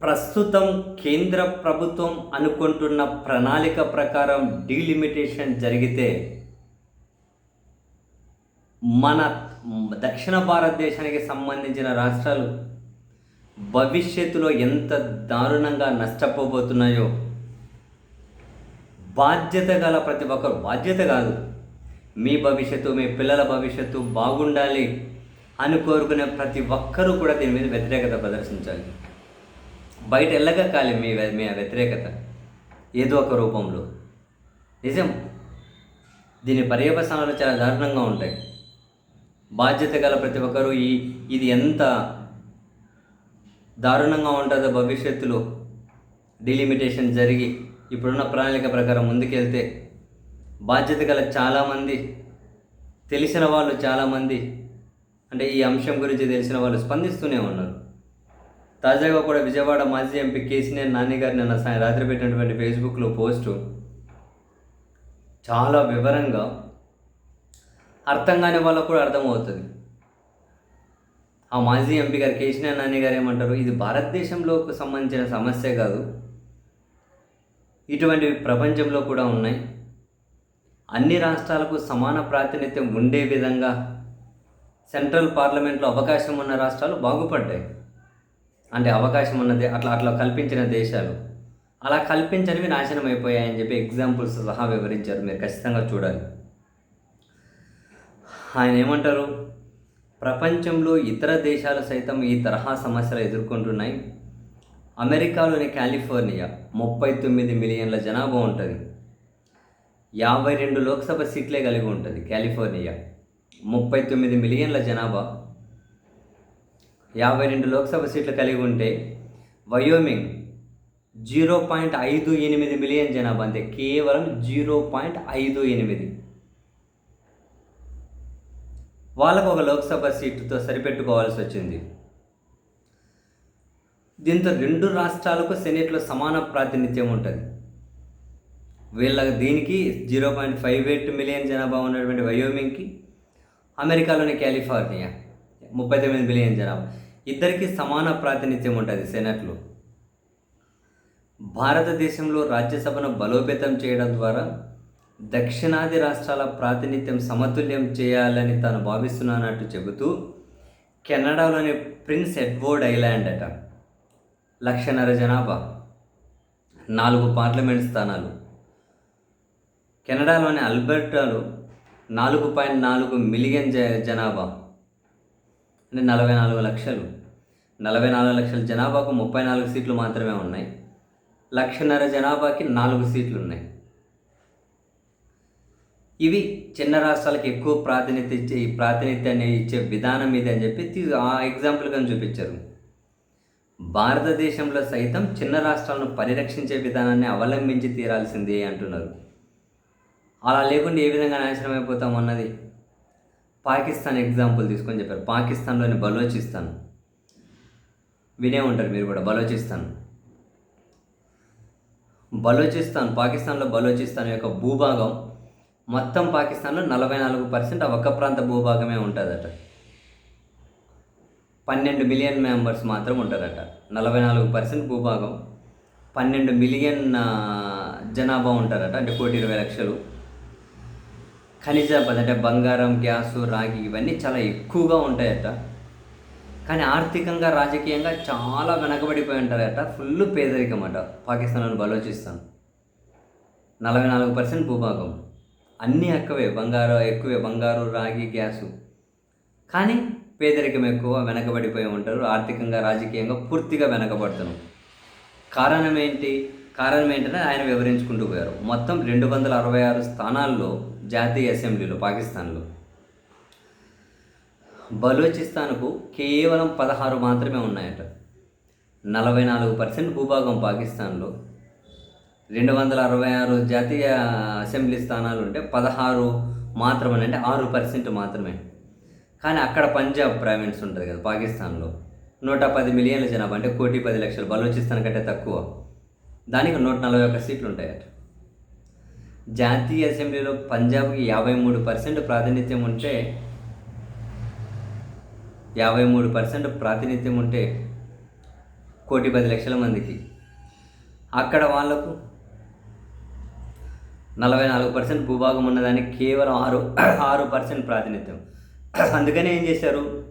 ప్రస్తుతం కేంద్ర ప్రభుత్వం అనుకుంటున్న ప్రణాళిక ప్రకారం డీలిమిటేషన్ జరిగితే మన దక్షిణ భారతదేశానికి సంబంధించిన రాష్ట్రాలు భవిష్యత్తులో ఎంత దారుణంగా నష్టపోబోతున్నాయో బాధ్యత గల ప్రతి ఒక్కరు బాధ్యత కాదు. మీ భవిష్యత్తు మీ పిల్లల భవిష్యత్తు బాగుండాలి అని కోరుకునే ప్రతి ఒక్కరూ కూడా దీని మీద వ్యతిరేకత ప్రదర్శించాలి. బయట ఎల్లగక్కాలి మీ మీ వ్యతిరేకత. ఏదో ఒక రూపంలో. నిజం. దీని పర్యవసానాలు చాలా దారుణంగా ఉంటాయి. బాధ్యత గల ప్రతి ఒక్కరూ ఈ ఇది ఎంత దారుణంగా ఉంటుందో భవిష్యత్తులో డిలిమిటేషన్ జరిగి ఇప్పుడున్న ప్రణాళిక ప్రకారం ముందుకెళ్తే బాధ్యత గల చాలామంది తెలిసిన వాళ్ళు చాలామంది అంటే ఈ అంశం గురించి తెలిసిన వాళ్ళు స్పందిస్తూనే ఉన్నారు. తాజాగా కూడా విజయవాడ మాజీ ఎంపీ కేసీఆర్ నాని గారు నిన్న సాయం రాత్రి పెట్టినటువంటి ఫేస్బుక్లో పోస్టు చాలా వివరంగా అర్థం కాని వాళ్ళకు కూడా అర్థమవుతుంది. ఆ మాజీ ఎంపీ గారు కేసీఆర్ నాని గారు ఏమంటారు? ఇది భారతదేశంలోకి సంబంధించిన సమస్య కాదు. ఇటువంటివి ప్రపంచంలో కూడా ఉన్నాయి. అన్ని రాష్ట్రాలకు సమాన ప్రాతినిధ్యం ఉండే విధంగా సెంట్రల్ పార్లమెంట్లో అవకాశం ఉన్న రాష్ట్రాలు బాగుపడ్డాయి. అంటే అవకాశం ఉన్నది అట్లా అట్లా కల్పించిన దేశాలు. అలా కల్పించనివి నాశనం అయిపోయాయని చెప్పి ఎగ్జాంపుల్స్ సహా వివరించారు. మీరు ఖచ్చితంగా చూడాలి. ఆయన ఏమంటారు? ప్రపంచంలో ఇతర దేశాలు సైతం ఈ తరహా సమస్యలు ఎదుర్కొంటున్నాయి. అమెరికాలోని కాలిఫోర్నియా ముప్పై తొమ్మిది మిలియన్ల జనాభా ఉంటుంది. యాభై రెండు లోక్సభ సీట్లే కలిగి ఉంటుంది కాలిఫోర్నియా. ముప్పై తొమ్మిది మిలియన్ల జనాభా. యాభై రెండు లోక్సభ సీట్లు కలిగి ఉంటే వయోమింగ్ జీరో పాయింట్ ఐదు ఎనిమిది మిలియన్ జనాభా అంతే. కేవలం జీరో పాయింట్ ఐదు ఎనిమిది. వాళ్ళకు ఒక లోక్సభ సీటుతో సరిపెట్టుకోవాల్సి వచ్చింది. దీంతో రెండు రాష్ట్రాలకు సెనేట్లో సమాన ప్రాతినిధ్యం ఉంటుంది. వీళ్ళ దీనికి zero point five eight million జనాభా ఉన్నటువంటి వయోమింగ్కి అమెరికాలోని కాలిఫోర్నియా ముప్పై తొమ్మిది మిలియన్ జనాభా. ఇద్దరికి సమాన ప్రాతినిధ్యం ఉంటుంది సెనెట్లో. భారతదేశంలో రాజ్యసభను బలోపేతం చేయడం ద్వారా దక్షిణాది రాష్ట్రాల ప్రాతినిధ్యం సమతుల్యం చేయాలని తాను భావిస్తున్నానట్టు చెబుతూ కెనడాలోని ప్రిన్స్ ఎడ్వర్డ్ ఐలాండ్ అట. లక్షన్నర జనాభా. నాలుగు పార్లమెంట్ స్థానాలు. కెనడాలోని అల్బర్టాలో నాలుగు పాయింట్ నాలుగు మిలియన్ జ జనాభా. అంటే నలభై నాలుగు లక్షలు. నలభై నాలుగు లక్షల జనాభాకు ముప్పై నాలుగు సీట్లు మాత్రమే ఉన్నాయి. లక్షన్నర జనాభాకి నాలుగు సీట్లు ఉన్నాయి. ఇవి చిన్న రాష్ట్రాలకు ఎక్కువ ప్రాతినిధ్యం ఇచ్చే ఈ ప్రాతినిధ్యాన్ని ఇచ్చే విధానం ఇది అని చెప్పి ఆ ఎగ్జాంపుల్గా చూపించారు. భారతదేశంలో సైతం చిన్న రాష్ట్రాలను పరిరక్షించే విధానాన్ని అవలంబించి తీరాల్సిందే అంటున్నారు. అలా లేకుండా ఏ విధంగా నాశనం అయిపోతాం అన్నది పాకిస్తాన్ ఎగ్జాంపుల్ తీసుకొని చెప్పారు. పాకిస్తాన్లోని బలోచిస్తాన్. వినే ఉంటారు మీరు కూడా బలోచిస్తాన్. బలోచిస్తాన్ పాకిస్తాన్లో బలోచిస్తాన్ యొక్క భూభాగం మొత్తం పాకిస్తాన్లో నలభై నాలుగు పర్సెంట్ ఆ ఒక్క ప్రాంత భూభాగమే ఉంటుందట. పన్నెండు మిలియన్ మెంబర్స్ మాత్రం ఉంటారట. నలభై నాలుగు పర్సెంట్ భూభాగం పన్నెండు మిలియన్ జనాభా ఉంటారట. అంటే కోటి ఇరవై లక్షలు. ఖనిజ అంటే బంగారం గ్యాసు రాగి ఇవన్నీ చాలా ఎక్కువగా ఉంటాయట. కానీ ఆర్థికంగా రాజకీయంగా చాలా వెనకబడిపోయి ఉంటారట. ఫుల్ పేదరికం అట. పాకిస్తాన్లోని బలోచిస్తాన్ నలభై నాలుగు పర్సెంట్ భూభాగం. అన్నీ ఎక్కువే. బంగారు ఎక్కువే. బంగారు రాగి గ్యాసు. కానీ పేదరికం ఎక్కువ వెనకబడిపోయి ఉంటారు. ఆర్థికంగా రాజకీయంగా పూర్తిగా వెనకబడుతున్నాం కారణం ఏంటి? కారణం ఏంటంటే ఆయన వివరించుకుంటూ పోయారు. మొత్తం రెండు వందల అరవై ఆరు స్థానాల్లో జాతీయ అసెంబ్లీలో పాకిస్తాన్లో. బలూచిస్తాన్కు కేవలం పదహారు మాత్రమే ఉన్నాయట. నలభై నాలుగు పర్సెంట్ భూభాగం పాకిస్తాన్లో. రెండు వందల అరవై ఆరు జాతీయ అసెంబ్లీ స్థానాలు ఉంటే పదహారు మాత్రమే అంటే ఆరు పర్సెంట్ మాత్రమే. కానీ అక్కడ పంజాబ్ ప్రావిన్స్ ఉంటుంది కదా పాకిస్తాన్లో. నూట పది మిలియన్ల జనాభా అంటే కోటి పది లక్షలు బలూచిస్తాన్ కంటే తక్కువ. దానికి నూట నలభై ఒక్క సీట్లు ఉంటాయట. జాతీయ అసెంబ్లీలో పంజాబ్కి యాభై మూడు పర్సెంట్ ప్రాతినిధ్యం ఉంటే యాభై మూడు పర్సెంట్ ప్రాతినిధ్యం ఉంటే కోటి పది లక్షల మందికి. అక్కడ వాళ్ళకు నలభై నాలుగు పర్సెంట్ భూభాగం ఉన్నదానికి కేవలం ఆరు ఆరు పర్సెంట్ ప్రాతినిధ్యం. అందుకనే ఏం చేశారు?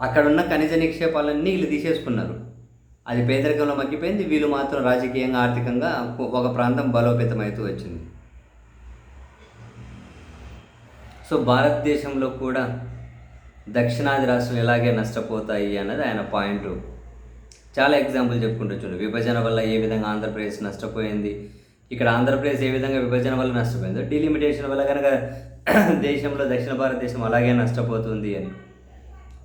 అక్కడ ఉన్న ఖనిజ నిక్షేపాలన్నీ వీళ్ళు తీసేసుకున్నారు. అది పేదరికంలో మగ్గిపోయింది. వీళ్ళు మాత్రం రాజకీయంగా ఆర్థికంగా ఒక ప్రాంతం బలోపేతమవుతూ వచ్చింది. సో భారతదేశంలో కూడా దక్షిణాది రాష్ట్రాలు ఎలాగే నష్టపోతాయి అన్నది ఆయన పాయింట్. చాలా ఎగ్జాంపుల్ చెప్పుకుంటూ విభజన వల్ల ఏ విధంగా ఆంధ్రప్రదేశ్ నష్టపోయింది? ఇక్కడ ఆంధ్రప్రదేశ్ ఏ విధంగా విభజన వల్ల నష్టపోయిందో డిలిమిటేషన్ వల్ల కనుక దేశంలో దక్షిణ భారతదేశం అలాగే నష్టపోతుంది అని.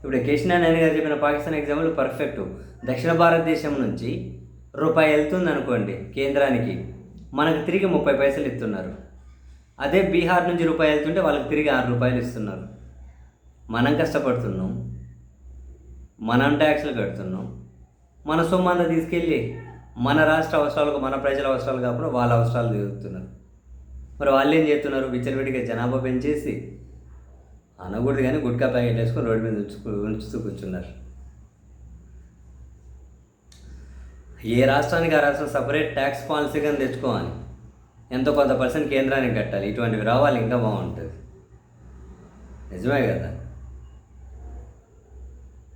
ఇప్పుడు కేశినా నాయన గారు చెప్పిన పాకిస్తాన్ ఎగ్జాంపుల్ పర్ఫెక్ట్ దక్షిణ భారతదేశం నుంచి రూపాయి వెళ్తుంది అనుకోండి కేంద్రానికి మనకు తిరిగి ముప్పై పైసలు ఇస్తున్నారు. అదే బీహార్ నుంచి రూపాయి వెళ్తుంటే వాళ్ళకి తిరిగి ఆరు రూపాయలు ఇస్తున్నారు. మనం కష్టపడుతున్నాం. మనం ట్యాక్స్లు కడుతున్నాం. మన సొమ్ము అంతా తీసుకెళ్ళి మన రాష్ట్ర అవసరాలకు మన ప్రజల అవసరాలు కాకుండా వాళ్ళ అవసరాలు తీరుతున్నారు. మరి వాళ్ళు ఏం చేస్తున్నారు? విచ్చలవిడిగా జనాభా పెంచేసి అనకూడదు కానీ గుట్కా ప్యాకెట్ వేసుకొని రోడ్డు మీద ఉంచుకు ఉంచుతూ కూర్చున్నారు. ఏ రాష్ట్రానికి ఆ రాష్ట్రం సపరేట్ ట్యాక్స్ పాలసీ కానీ తెచ్చుకోవాలి. ఎంతో కొంత పర్సెంట్ కేంద్రానికి కట్టాలి? ఇటువంటివి రావాలి ఇంకా బాగుంటుంది. నిజమే కదా?